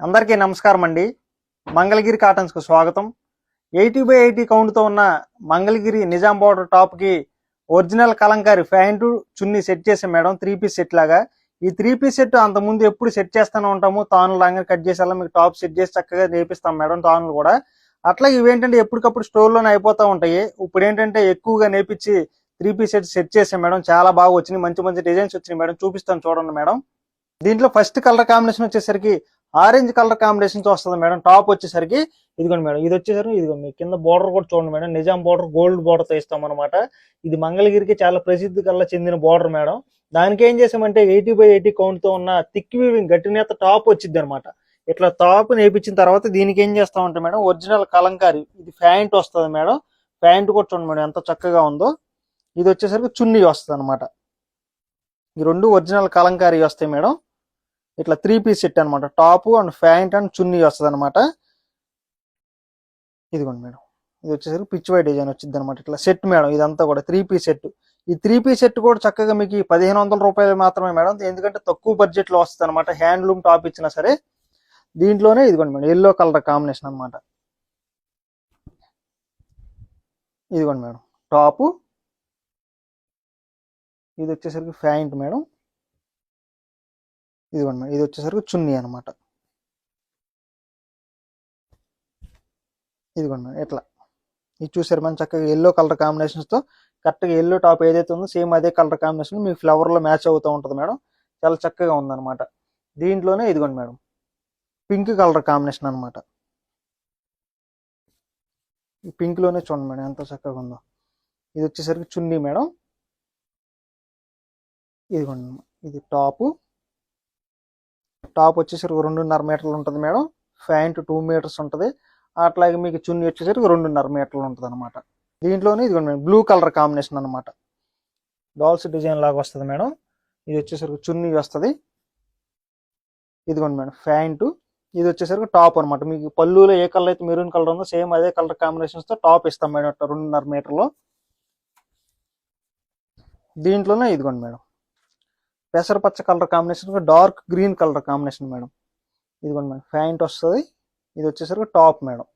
అందరికీ నమస్కారం అండి. మంగళగిరి కాటన్స్కు స్వాగతం. ఎయిటీ బై ఎయిటీ కౌంట్తో ఉన్న Mangalagiri Nizam border టాప్కి original Kalamkari pant chunni set చేసాం మేడం త్రీ పీస్ సెట్ లాగా. ఈ త్రీ పీస్ సెట్ అంతకుముందు ఎప్పుడు సెట్ చేస్తూనే ఉంటాము. తాను లాగా కట్ చేసి అలా మీకు టాప్ సెట్ చేసి చక్కగా నేపిస్తాం మేడం తానులు కూడా. అట్లా ఇవేంటంటే ఎప్పటికప్పుడు స్టోర్లోనే అయిపోతూ ఉంటాయి. ఇప్పుడు ఏంటంటే ఎక్కువగా నేపించి త్రీ పీస్ సెట్ సెట్ చేసాం మేడం చాలా బాగా వచ్చినాయి. మంచి మంచి డిజైన్స్ వచ్చినాయి మేడం. చూపిస్తాను చూడండి మేడం. దీంట్లో ఫస్ట్ కలర్ కాంబినేషన్ వచ్చేసరికి ఆరెంజ్ కలర్ కాంబినేషన్ వస్తుంది మేడం. టాప్ వచ్చేసరికి ఇదిగోండి మేడం. ఇది వచ్చేసరికి ఇదిగో మీ కింద బోర్డర్ కూడా చూడండి మేడం. నిజాం బోర్డర్ గోల్డ్ బోర్డర్తో ఇస్తాం అనమాట ఇది మంగళగిరికి చాలా ప్రసిద్ధి కల్లా చెందిన బోర్డర్ మేడం. దానికి ఏం చేసామంటే ఎయిటీ బై ఎయిటీ కౌంట్తో ఉన్న థిక్ వీవింగ్ గట్టి నేత టాప్ వచ్చింది అనమాట ఇట్లా టాప్ నేపించిన తర్వాత దీనికి ఏం చేస్తామంటే మేడం ఒరిజినల్ కలంకారీ ఇది ప్యాంట్ వస్తుంది మేడం. ప్యాంట్ కూడా చూడండి మేడం ఎంత చక్కగా ఉందో. ఇది వచ్చేసరికి చున్నీ వస్తుంది అనమాట ఈ రెండు ఒరిజినల్ కలంకారీ వస్తాయి మేడం. ఇట్లా త్రీ పీస్ సెట్ అనమాట top and pant and chunni వస్తుంది అనమాట ఇదిగోండి మేడం. ఇది వచ్చేసరికి పిచ్ వై డిజైన్ వచ్చింది అనమాట ఇట్లా సెట్ మేడం. ఇదంతా కూడా త్రీ పీస్ సెట్ ఈ త్రీ పీస్ సెట్ కూడా చక్కగా మీకు పదిహేను వందల రూపాయలు మాత్రమే మేడం. ఎందుకంటే తక్కువ బడ్జెట్లో వస్తుంది అనమాట హ్యాండ్లూమ్ టాప్ ఇచ్చినా సరే. దీంట్లోనే ఇదిగోండి మేడం. ఎల్లో కలర్ కాంబినేషన్ అనమాట ఇదిగోండి మేడం. టాపు ఇది వచ్చేసరికి ప్యాంట్ మేడం. ఇది మేడం ఇది వచ్చేసరికి చున్నీ అనమాట ఇదిగోండి ఇట్లా ఇది చూసారు మనం చక్కగా ఎల్లో కలర్ కాంబినేషన్స్తో కరెక్ట్గా ఎల్లో టాప్ ఏదైతే ఉందో సేమ్ అదే కలర్ కాంబినేషన్ మీ ఫ్లవర్లో మ్యాచ్ అవుతూ ఉంటుంది మేడం. చాలా చక్కగా ఉందన్నమాట. దీంట్లోనే ఇదిగోండి మేడం పింక్ కలర్ కాంబినేషన్ అనమాట ఈ పింక్లోనే చూడండి మేడం ఎంత చక్కగా ఉందో. ఇది వచ్చేసరికి చున్నీ మేడం. ఇదిగోండి ఇది టాపు టాప్ వచ్చేసరికి రెండున్నర మీటర్లు ఉంటుంది మేడం. ప్యాంట్ టూ మీటర్స్ ఉంటుంది. అట్లాగే మీకు చున్నీ వచ్చేసరికి రెండున్నర మీటర్లు ఉంటుంది అనమాట దీంట్లోనే ఇదిగోండి మేడం బ్లూ కలర్ కాంబినేషన్ అనమాట డాల్స్ డిజైన్ లాగా వస్తుంది మేడం. ఇది వచ్చేసరికి చున్నీ వస్తుంది. ఇదిగోండి మేడం ప్యాంటు ఇది వచ్చేసరికి టాప్ అనమాట మీకు పళ్ళులో ఏ కలర్ అయితే మెరూన్ కలర్ ఉందో సేమ్ అదే కలర్ కాంబినేషన్స్తో టాప్ ఇస్తాం మేడం రెండున్నర మీటర్లో. దీంట్లోనే ఇదిగోండి madam. పెసరపచ్చ colour combination dark green colour combination madam. ఇదిగోండి మేడం ప్యాంట్ వస్తుంది. ఇది వచ్చేసరికి టాప్ మేడం.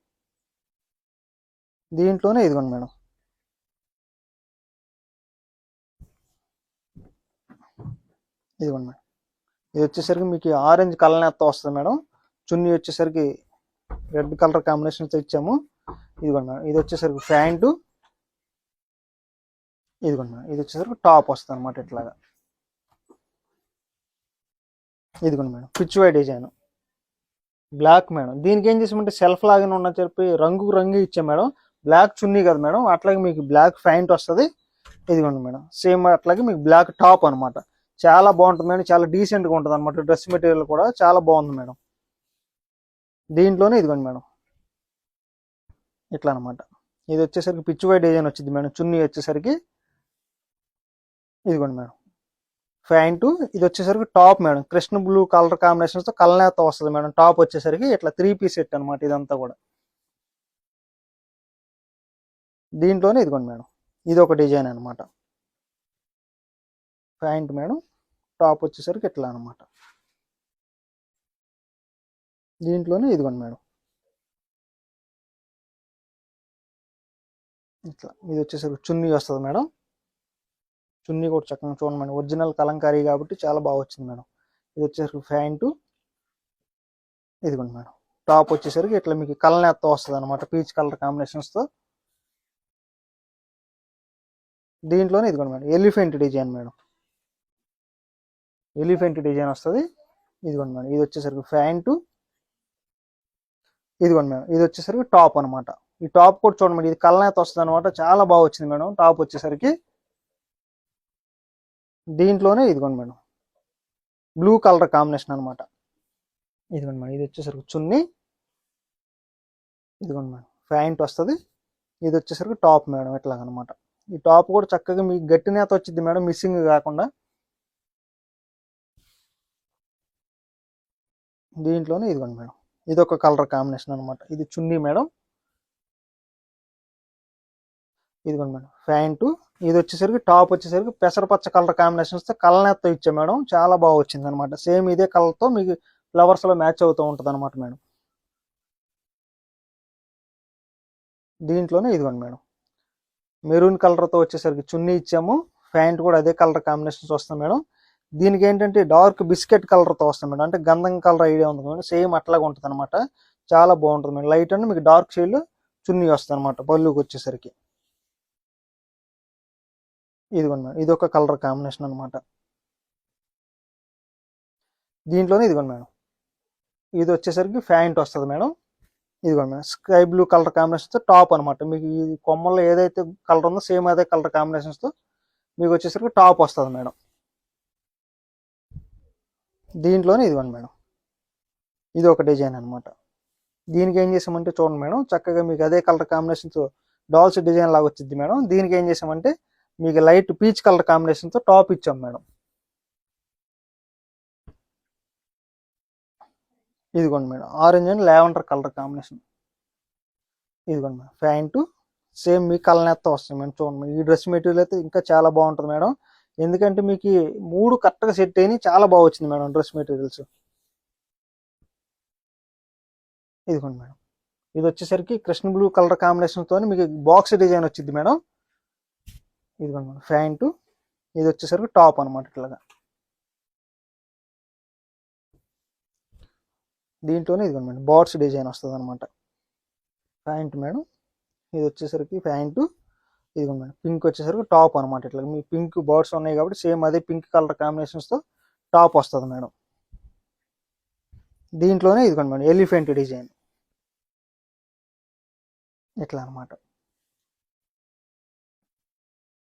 దీంట్లోనే ఇదిగోండి మేడం. ఇదిగోండి మేడం. ఇది వచ్చేసరికి మీకు ఆరెంజ్ కలర్ నెత్త వస్తుంది మేడం. చున్నీ వచ్చేసరికి రెడ్ కలర్ కాంబినేషన్తో ఇచ్చాము. ఇదిగోండి మేడం. ఇది వచ్చేసరికి ప్యాంటు. ఇదిగోండి మేడం. ఇది వచ్చేసరికి టాప్ వస్తుంది అనమాట ఇట్లాగా. ఇదిగోండి madam Pichwai design. Black madam. దీనికి ఏం చేసామంటే సెల్ఫ్ లాగానే ఉన్న చెప్పి రంగు రంగు ఇచ్చాం మేడం. బ్లాక్ చున్నీ కదా మేడం. అట్లాగే మీకు బ్లాక్ ప్యాంట్ వస్తుంది. ఇదిగోండి మేడం. సేమ్ అట్లాగే మీకు బ్లాక్ టాప్ అనమాట చాలా బాగుంటుంది మేడం. చాలా డీసెంట్గా ఉంటుంది అనమాట డ్రెస్ మెటీరియల్ కూడా చాలా బాగుంది మేడం. దీంట్లోనే ఇదిగోండి మేడం. ఇట్లా అనమాట ఇది వచ్చేసరికి పిచ్ వై డిజైన్ వచ్చింది మేడం. చున్నీ వచ్చేసరికి. ఇదిగోండి మేడం. ప్యాంటు ఇది వచ్చేసరికి top madam. Krishna blue colour కాంబినేషన్స్తో కలనేత వస్తుంది మేడం. టాప్ వచ్చేసరికి ఇట్లా త్రీ పీస్ సెట్ అనమాట ఇదంతా కూడా. దీంట్లోనే ఇదిగోండి మేడం. ఇది ఒక డిజైన్ అనమాట ప్యాంట్ మేడం. టాప్ వచ్చేసరికి ఇట్లా అనమాట దీంట్లోనే ఇదిగోండి మేడం. ఇట్లా. ఇది వచ్చేసరికి చున్నీ వస్తుంది మేడం. చున్నీ కూడా చక్కగా చూడండి మేడం ఒరిజినల్ కలంకారీ కాబట్టి చాలా బాగా వచ్చింది మేడం. ఇది వచ్చేసరికి ప్యాంటు ఇదిగోండి మేడం. టాప్ వచ్చేసరికి ఇట్లా మీకు కలనేత్త వస్తుంది అనమాట పీచ్ కలర్ కాంబినేషన్స్తో దీంట్లోనే ఇదిగోండి madam. Elephant design madam. Elephant design వస్తుంది. ఇదిగోండి మేడం. ఇది వచ్చేసరికి ప్యాంటు ఇదిగోండి మేడం. ఇది వచ్చేసరికి టాప్ అనమాట ఈ టాప్ కూడా చూడండి మేడం. ఇది కలనేత వస్తుంది అనమాట చాలా బాగా వచ్చింది మేడం. టాప్ వచ్చేసరికి దీంట్లోనే ఇదిగోండి మేడం. బ్లూ కలర్ కాంబినేషన్ అనమాట ఇదిగోండి మేడం ఇది వచ్చేసరికి చున్నీ. ఇదిగోండి మేడం ప్యాంట్ వస్తుంది. ఇది వచ్చేసరికి టాప్ మేడం ఇట్లాగనమాట. ఈ టాప్ కూడా చక్కగా మీకు గట్టి నేత వచ్చింది మేడం మిస్సింగ్ కాకుండా. దీంట్లోనే ఇదిగోండి మేడం ఇది ఒక కలర్ కాంబినేషన్ అనమాట ఇది చున్నీ మేడం. ఇదిగోండి మేడం ప్యాంటు ఇది వచ్చేసరికి టాప్ వచ్చేసరికి పెసరపచ్చ కలర్ కాంబినేషన్స్తో కళ్ళనెత్త ఇచ్చాం మేడం చాలా బాగా వచ్చింది అనమాట సేమ్ ఇదే కలర్తో మీకు ఫ్లవర్స్లో మ్యాచ్ అవుతూ ఉంటుంది అనమాట మేడం. దీంట్లోనే ఇదిగోండి మేడం మెరూన్ కలర్తో వచ్చేసరికి చున్నీ ఇచ్చాము ప్యాంట్ కూడా అదే కలర్ కాంబినేషన్స్ వస్తుంది మేడం. దీనికి ఏంటంటే డార్క్ బిస్కెట్ కలర్తో వస్తుంది మేడం అంటే గంధం కలర్ ఐడియా ఉంది మేడం సేమ్ అట్లాగే ఉంటుంది అనమాట చాలా బాగుంటుంది మేడం లైట్ అంటే మీకు డార్క్ షేడ్ చున్నీ వస్తుంది అనమాట పళ్ళుకి వచ్చేసరికి. ఇదిగోండి మేడం ఇది ఒక కలర్ కాంబినేషన్ అనమాట దీంట్లోనే ఇదిగోండి మేడం ఇది వచ్చేసరికి ప్యాంట్ వస్తుంది మేడం. ఇదిగోండి మేడం స్కై బ్లూ కలర్ కాంబినేషన్తో టాప్ అనమాట మీకు ఈ కొమ్మల్లో ఏదైతే కలర్ ఉందో సేమ్ అదే కలర్ కాంబినేషన్స్తో మీకు వచ్చేసరికి టాప్ వస్తుంది మేడం. దీంట్లోనే ఇదిగోండి మేడం ఇది ఒక డిజైన్ అనమాట దీనికి ఏం చేసామంటే చూడండి మేడం చక్కగా మీకు అదే కలర్ కాంబినేషన్తో డాల్స్ డిజైన్ లాగా వచ్చింది మేడం. దీనికి ఏం చేసామంటే మీకు లైట్ పీచ్ కలర్ కాంబినేషన్తో టాప్ ఇచ్చాం మేడం. ఇదిగోండి madam orange and lavender colour combination ఇదిగోండి మేడం ప్యాంటు సేమ్ మీ కలనేత్తో వస్తుంది మేడం. చూడండి ఈ డ్రెస్ మెటీరియల్ అయితే ఇంకా చాలా బాగుంటుంది మేడం. ఎందుకంటే మీకు మూడు కరెక్ట్గా సెట్ అయినాయి చాలా బాగా వచ్చింది మేడం డ్రెస్ మెటీరియల్స్. ఇదిగోండి మేడం ఇది వచ్చేసరికి కృష్ణ బ్లూ కలర్ కాంబినేషన్తో మీకు బాక్స్ డిజైన్ వచ్చింది మేడం. ఇదిగోండి మేడం ప్యాంటు ఇది వచ్చేసరికి టాప్ అనమాట ఇట్లాగా. దీంట్లోనే ఇదిగోండి మేడం బాట్స్ డిజైన్ వస్తుంది అనమాట ప్యాంట్ మేడం ఇది వచ్చేసరికి ప్యాంటు ఇదిగోండి మేడం పింక్ వచ్చేసరికి టాప్ అనమాట ఇట్లా మీ పింక్ బాట్స్ ఉన్నాయి కాబట్టి సేమ్ అదే పింక్ కలర్ కాంబినేషన్స్తో టాప్ వస్తుంది మేడం. దీంట్లోనే ఇదిగోండి మేడం ఎలిఫెంట్ డిజైన్. ఇట్లా అనమాట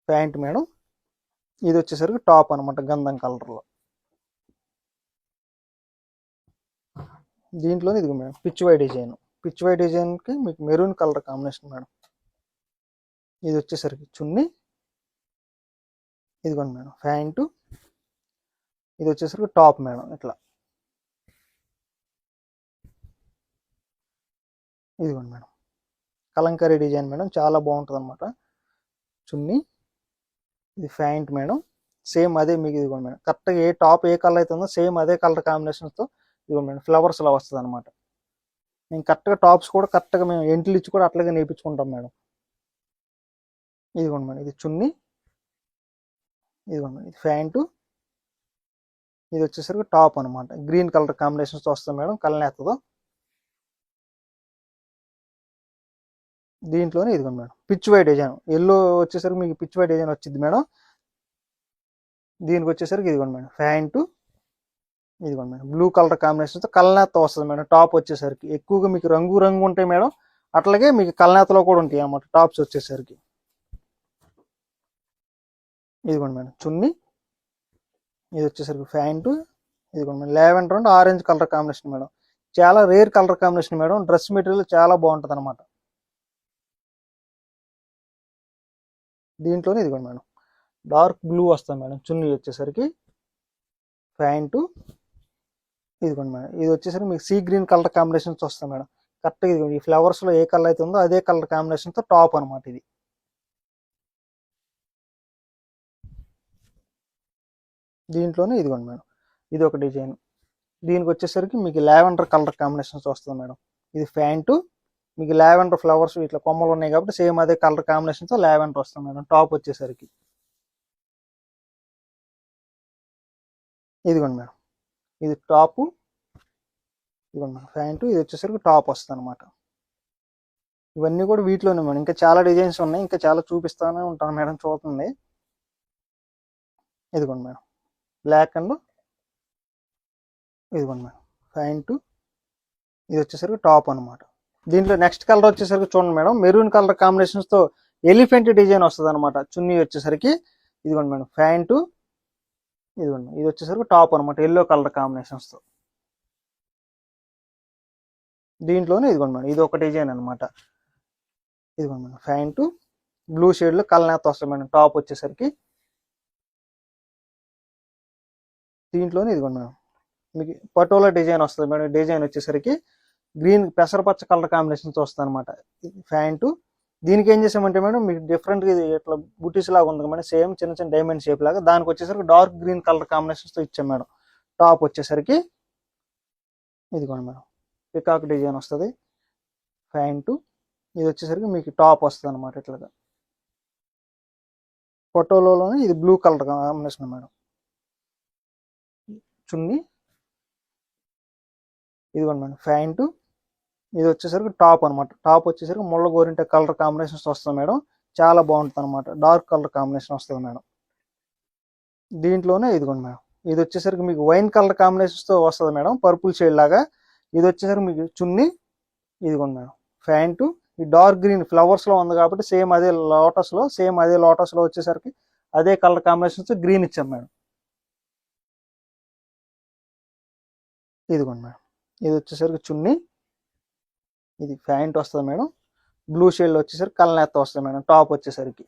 ప్యాంట్ మేడం. ఇది వచ్చేసరికి టాప్ అనమాట గంధం కలర్లో. దీంట్లో ఇదిగో మేడం పిచ్చివై డిజైన్. పిచ్చివై డిజైన్కి మీకు మెరూన్ కలర్ కాంబినేషన్ మేడం. ఇది వచ్చేసరికి చున్నీ. ఇదిగోండి మేడం ప్యాంటు. ఇది వచ్చేసరికి టాప్ మేడం ఇట్లా. ఇదిగోండి మేడం. కలంకారీ డిజైన్ మేడం చాలా బాగుంటుంది అనమాట చున్నీ. ఇది ప్యాంట్ మేడం. సేమ్ అదే మీకు ఇదిగోండి మేడం. కరెక్ట్గా ఏ టాప్ ఏ కలర్ అయితే ఉందో సేమ్ అదే కలర్ కాంబినేషన్స్తో ఇదిగోండి మేడం. ఫ్లవర్స్లో వస్తుంది అనమాట మేము కరెక్ట్గా టాప్స్ కూడా కరెక్ట్గా మేము ఎంట్లు ఇచ్చి కూడా అట్లాగే నేర్పించుకుంటాం మేడం. ఇదిగోండి మేడం. ఇది చున్నీ. ఇదిగోండి మేడం. ఇది ప్యాంటు. ఇది వచ్చేసరికి టాప్ అనమాట గ్రీన్ కలర్ కాంబినేషన్స్తో వస్తుంది మేడం. కళ్ళనేస్తుందో దీంట్లోనే ఇదిగోండి madam. Pichwai design. Yellow వచ్చేసరికి మీకు పిచ్ వై డిజైన్ వచ్చింది మేడం. దీనికి వచ్చేసరికి ఇదిగోండి మేడం. ప్యాంటు. ఇదిగోండి మేడం. బ్లూ కలర్ కాంబినేషన్తో కలనేత వస్తుంది మేడం. టాప్ వచ్చేసరికి. ఎక్కువగా మీకు రంగు రంగు ఉంటాయి మేడం. అట్లాగే మీకు కలనేతలో కూడా ఉంటాయి అన్నమాట. టాప్స్ వచ్చేసరికి. ఇదిగోండి మేడం. చున్నీ. ఇది వచ్చేసరికి ప్యాంటు. ఇదిగోండి madam. Eleven and orange colour combination madam. చాలా rare colour combination madam. Dress material చాలా బాగుంటుంది అనమాట దీంట్లోనే ఇదిగోండి మేడం. డార్క్ బ్లూ వస్తుంది మేడం చున్నీ వచ్చేసరికి. ప్యాంటు ఇదిగోండి మేడం. ఇది వచ్చేసరికి మీకు సీ గ్రీన్ కలర్ కాంబినేషన్స్ వస్తాయి మేడం. కరెక్ట్గా ఇదిగోండి. ఈ ఫ్లవర్స్లో ఏ కలర్ అయితే ఉందో అదే కలర్ కాంబినేషన్తో టాప్ అనమాట ఇది. దీంట్లోనే ఇదిగోండి మేడం. ఇది ఒక డిజైన్. దీనికి వచ్చేసరికి మీకు లావెండర్ కలర్ కాంబినేషన్స్ వస్తుంది మేడం. ఇది ప్యాంటు మీకు లావెండర్ ఫ్లవర్స్ ఇట్లా కొమ్మలు ఉన్నాయి కాబట్టి సేమ్ అదే కలర్ కాంబినేషన్తో లావెండర్ వస్తుంది మేడం టాప్ వచ్చేసరికి. ఇదిగోండి మేడం ఇది టాపు ఇదిగోండి మేడం ప్యాంటు ఇది వచ్చేసరికి టాప్ వస్తుంది అనమాట ఇవన్నీ కూడా వీటిలోనే మేడం ఇంకా చాలా డిజైన్స్ ఉన్నాయి ఇంకా చాలా చూపిస్తానే ఉంటాను మేడం చూస్తుంది ఇదిగోండి మేడం బ్లాక్ అండ్ ఇదిగోండి మేడం ప్యాంటు ఇది వచ్చేసరికి టాప్ అనమాట దీంట్లో నెక్స్ట్ కలర్ వచ్చేసరికి చూడండి మేడం. మెరూన్ కలర్ కాంబినేషన్స్తో ఎలిఫెంట్ డిజైన్ వస్తుంది అనమాట చున్నీ వచ్చేసరికి ఇదిగోండి మేడం. ప్యాంటు ఇదిగోండి. ఇది వచ్చేసరికి టాప్ అనమాట ఎల్లో కలర్ కాంబినేషన్స్తో. దీంట్లోనే ఇదిగోండి మేడం. ఇది ఒక డిజైన్ అనమాట ఇదిగోండి మేడం. ప్యాంటు బ్లూ షేడ్లో కలనేత వస్తుంది మేడం. టాప్ వచ్చేసరికి దీంట్లోనే ఇదిగోండి మేడం. మీకు పటోలా డిజైన్ వస్తుంది మేడం. డిజైన్ వచ్చేసరికి గ్రీన్ పెసరపచ్చ కలర్ కాంబినేషన్తో వస్తుంది అనమాట ప్యాంటు దీనికి ఏం చేసామంటే మేడం మీకు డిఫరెంట్ ఇది ఇట్లా బుటీస్ లాగా ఉంది మేడం. సేమ్ చిన్న చిన్న డైమండ్ షేప్ లాగా. దానికి వచ్చేసరికి డార్క్ గ్రీన్ కలర్ కాంబినేషన్తో ఇచ్చాం మేడం. టాప్ వచ్చేసరికి ఇదిగోండి మేడం. పికాక్ డిజైన్ వస్తుంది. ప్యాంటు ఇది వచ్చేసరికి మీకు టాప్ వస్తుంది అనమాట ఇట్లాగా. ఫోటోలోనే ఇది blue colour combination madam. Chunni. ఇదిగోండి మేడం. ప్యాంటు ఇది వచ్చేసరికి టాప్ అనమాట టాప్ వచ్చేసరికి ముళ్ళ గోరింట కలర్ కాంబినేషన్స్ వస్తుంది మేడం. చాలా బాగుంటుంది అనమాట డార్క్ కలర్ కాంబినేషన్ వస్తుంది మేడం. దీంట్లోనే ఇదిగోండి మేడం. ఇది వచ్చేసరికి మీకు వైన్ కలర్ కాంబినేషన్స్తో వస్తుంది మేడం. పర్పుల్ షేడ్ లాగా. ఇది వచ్చేసరికి మీకు చున్నీ. ఇదిగోండి మేడం. ప్యాంటు. ఈ డార్క్ గ్రీన్ ఫ్లవర్స్లో ఉంది కాబట్టి సేమ్ అదే లోటస్లో సేమ్ అదే లోటస్లో వచ్చేసరికి అదే కలర్ కాంబినేషన్స్తో గ్రీన్ ఇచ్చాం మేడం. ఇదిగోండి మేడం. ఇది వచ్చేసరికి చున్నీ. ఇది ప్యాంట్ వస్తుంది మేడం. బ్లూ షేడ్ వచ్చేసరికి కలనేత వస్తుంది మేడం. టాప్ వచ్చేసరికి.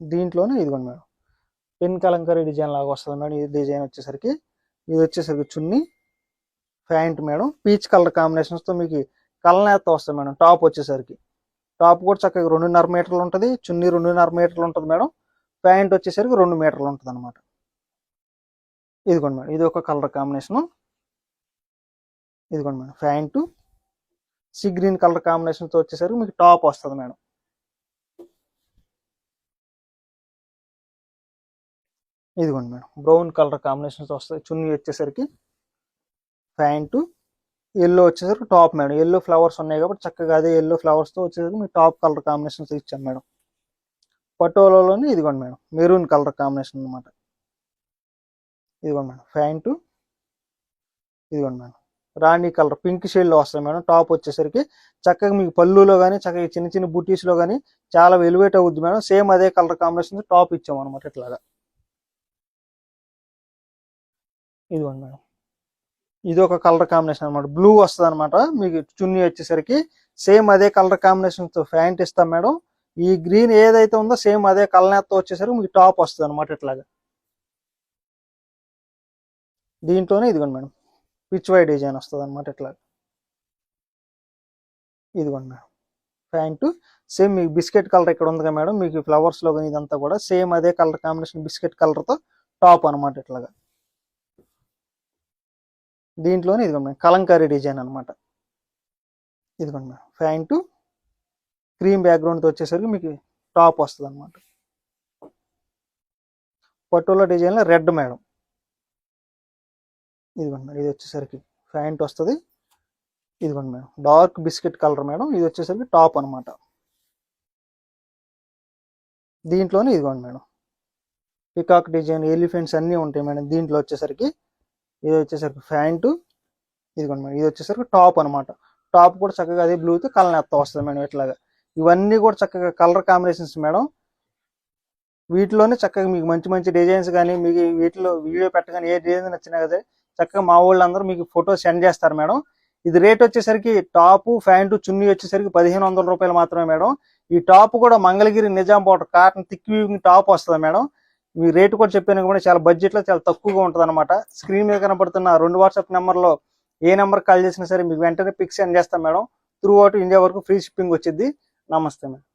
దీంట్లోనే ఇదిగోండి మేడం. పెన్ కలంకరీ డిజైన్ లాగా వస్తుంది మేడం. ఈ డిజైన్ వచ్చేసరికి. ఇది వచ్చేసరికి chunni. Pant madam. Peach colour కాంబినేషన్స్తో మీకు కలనేత వస్తుంది మేడం. టాప్ వచ్చేసరికి. టాప్ కూడా చక్కగా రెండున్నర మీటర్లు ఉంటుంది. చున్నీ రెండున్నర మీటర్లు ఉంటుంది మేడం. ప్యాంట్ వచ్చేసరికి రెండు మీటర్లు ఉంటుంది అనమాట ఇదిగోండి మేడం. ఇది ఒక కలర్ కాంబినేషను ఇదిగోండి madam pant sea green colour కాంబినేషన్తో వచ్చేసరికి మీకు టాప్ వస్తుంది మేడం. ఇదిగోండి మేడం బ్రౌన్ కలర్ కాంబినేషన్తో వస్తుంది చున్నీ వచ్చేసరికి ప్యాంటు ఎల్లో వచ్చేసరికి టాప్ మేడం. ఎల్లో ఫ్లవర్స్ ఉన్నాయి కాబట్టి చక్కగా అదే ఎల్లో ఫ్లవర్స్తో వచ్చేసరికి మీకు టాప్ కలర్ కాంబినేషన్తో ఇచ్చాను మేడం. పటోలాలోనే ఇదిగోండి మేడం మెరూన్ కలర్ కాంబినేషన్ అనమాట ఇదిగోండి మేడం ప్యాంటు ఇదిగోండి మేడం. రాణి కలర్ పింక్ షేడ్లో వస్తుంది మేడం. టాప్ వచ్చేసరికి చక్కగా మీకు పళ్ళులో కానీ చక్కగా చిన్న చిన్న బుటీస్లో కానీ చాలా వెలివేట్ అవుద్ది మేడం. సేమ్ అదే కలర్ కాంబినేషన్ టాప్ ఇచ్చాం అనమాట ఇట్లాగా. ఇదిగోండి మేడం. ఇది ఒక కలర్ కాంబినేషన్ అనమాట బ్లూ వస్తుంది అనమాట మీకు చున్నీ వచ్చేసరికి సేమ్ అదే కలర్ కాంబినేషన్తో ప్యాంట్ ఇస్తాం మేడం. ఈ గ్రీన్ ఏదైతే ఉందో సేమ్ అదే కలనేత్తో వచ్చేసరికి మీకు టాప్ వస్తుంది అనమాట ఇట్లాగా. దీంట్లోనే ఇదిగోండి మేడం. పిచ్ వై డిజైన్ వస్తుంది అనమాట ఇట్లా. ఇదిగోండి మేడం. ప్యాంటు సేమ్ మీకు బిస్కెట్ కలర్ ఇక్కడ ఉంది కదా మేడం. మీకు ఫ్లవర్స్లో కానీ ఇదంతా కూడా సేమ్ అదే కలర్ కాంబినేషన్ బిస్కెట్ కలర్తో టాప్ అనమాట ఇట్లాగా. దీంట్లోనే ఇదిగోండి మేడం కలంకారీ డిజైన్ అనమాట ఇదిగోండి మేడం. ప్యాంటు క్రీమ్ బ్యాక్గ్రౌండ్తో వచ్చేసరికి మీకు టాప్ వస్తుంది అనమాట పట్టులో డిజైన్లో రెడ్ మేడం. ఇదిగోండి మేడం ఇది వచ్చేసరికి ప్యాంట్ వస్తుంది. ఇదిగోండి madam dark biscuit colour madam ఇది వచ్చేసరికి టాప్ అనమాట దీంట్లోనే ఇదిగోండి మేడం పికాక్ డిజైన్ ఎలిఫెంట్స్ అన్నీ ఉంటాయి మేడం దీంట్లో వచ్చేసరికి. ఇది వచ్చేసరికి ప్యాంటు ఇదిగోండి మేడం ఇది వచ్చేసరికి టాప్ అనమాట టాప్ కూడా చక్కగా అదే బ్లూతో కలర్ నెత్త వస్తుంది మేడం ఇట్లాగా. ఇవన్నీ కూడా చక్కగా కలర్ కాంబినేషన్స్ మేడం. వీటిలోనే చక్కగా మీకు మంచి మంచి డిజైన్స్ కానీ మీకు వీటిలో వీడియో పెట్టగానే ఏ డిజైన్ నచ్చినా కదా చక్కగా మా వాళ్ళందరూ మీకు ఫోటో సెండ్ చేస్తారు మేడం. ఇది రేట్ వచ్చేసరికి టాప్ ప్యాంటు చున్నీ వచ్చేసరికి పదిహేను వందల రూపాయలు మాత్రమే మేడం. ఈ టాప్ కూడా Mangalagiri Nizam powder cotton thick weaving top madam madam. మీ రేటు కూడా చెప్పాను కూడా చాలా బడ్జెట్లో చాలా తక్కువగా ఉంటుంది అనమాట స్క్రీన్ మీద కనబడుతున్న రెండు వాట్సాప్ నెంబర్లో ఏ నెంబర్ కాల్ చేసినా సరే మీకు వెంటనే పిక్ సెండ్ చేస్తాం మేడం. త్రూ అవుట్ ఇండియా వరకు ఫ్రీ షిప్పింగ్ వచ్చింది నమస్తే మేడం.